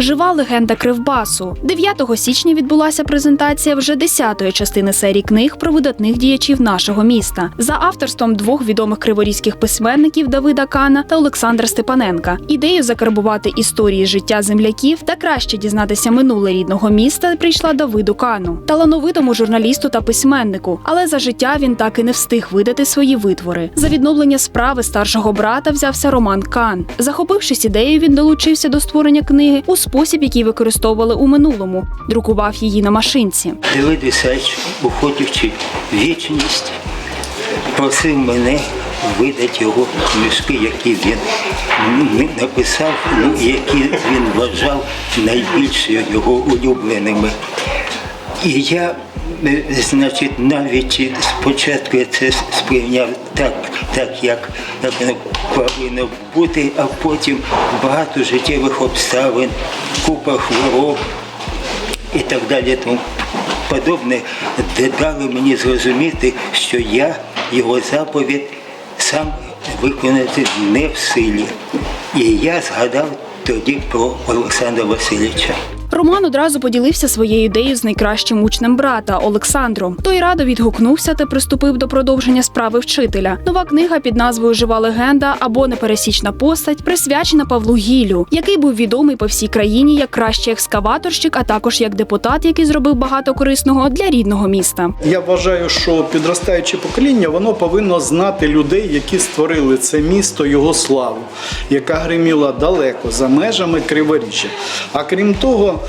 Жива легенда Кривбасу. 9 січня відбулася презентація вже 10-ї частини серії книг про видатних діячів нашого міста за авторством двох відомих криворізьких письменників Давида Кана та Олександра Степаненка. Ідею закарбувати історії життя земляків та краще дізнатися минуле рідного міста прийшла Давиду Кану, талановитому журналісту та письменнику. Але за життя він так і не встиг видати свої витвори. За відновлення справи старшого брата взявся Роман Кан. Захопившись ідеєю, він долучився до створення книги у спосіб, який використовували у минулому. Друкував її на машинці. Ісач, уходячи вічність, просив мене видати його книжки, які він написав, ну, які він вважав найбільш його улюбленими. І я, значить, навіть спочатку я це сприйняв так, так як, як воно повинно бути, а потім багато життєвих обставин, купа хвороб і так далі, тому подобне, дали мені зрозуміти, що я його заповідь сам виконати не в силі. І я згадав тоді про Олександра Васильовича. Роман одразу поділився своєю ідеєю з найкращим учнем брата Олександром. Той радо відгукнувся та приступив до продовження справи вчителя. Нова книга під назвою Жива легенда або непересічна постать присвячена Павлу Гілю, який був відомий по всій країні як кращий екскаваторщик, а також як депутат, який зробив багато корисного для рідного міста. Я вважаю, що підростаюче покоління воно повинно знати людей, які створили це місто, його славу, яка гриміла далеко за межами Криворіжжя. А крім того,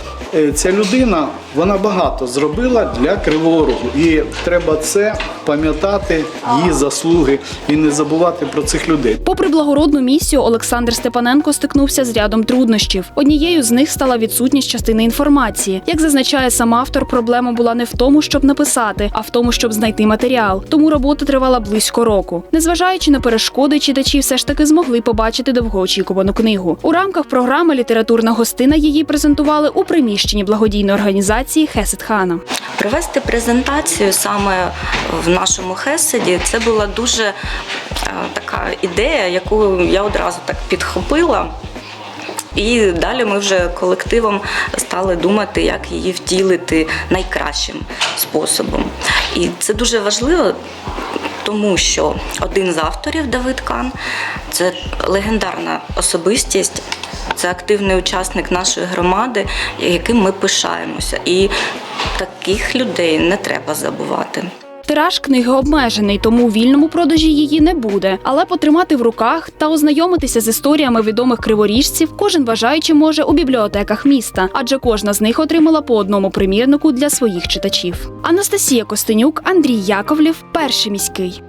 ця людина вона багато зробила для Кривого Рогу. І треба це пам'ятати, її заслуги і не забувати про цих людей. Попри благородну місію, Олександр Степаненко стикнувся з рядом труднощів. Однією з них стала відсутність частини інформації. Як зазначає сам автор, проблема була не в тому, щоб написати, а в тому, щоб знайти матеріал. Тому робота тривала близько року. Незважаючи на перешкоди, читачі все ж таки змогли побачити довгоочікувану книгу. У рамках програми Літературна гостина її презентували у приміщенні благодійної організації Хесет Хана. Провести презентацію саме в нашому Хеседі це була дуже е, така ідея, яку я одразу так підхопила. І далі ми вже колективом стали думати, як її втілити найкращим способом. І це дуже важливо, тому що один з авторів Давид Кан це легендарна особистість, це активний учасник нашої громади, яким ми пишаємося. І таких людей не треба забувати. Тираж книги обмежений, тому у вільному продажі її не буде. Але потримати в руках та ознайомитися з історіями відомих криворіжців кожен бажаючий може у бібліотеках міста, адже кожна з них отримала по одному примірнику для своїх читачів. Анастасія Костенюк, Андрій Яковлів, перший міський.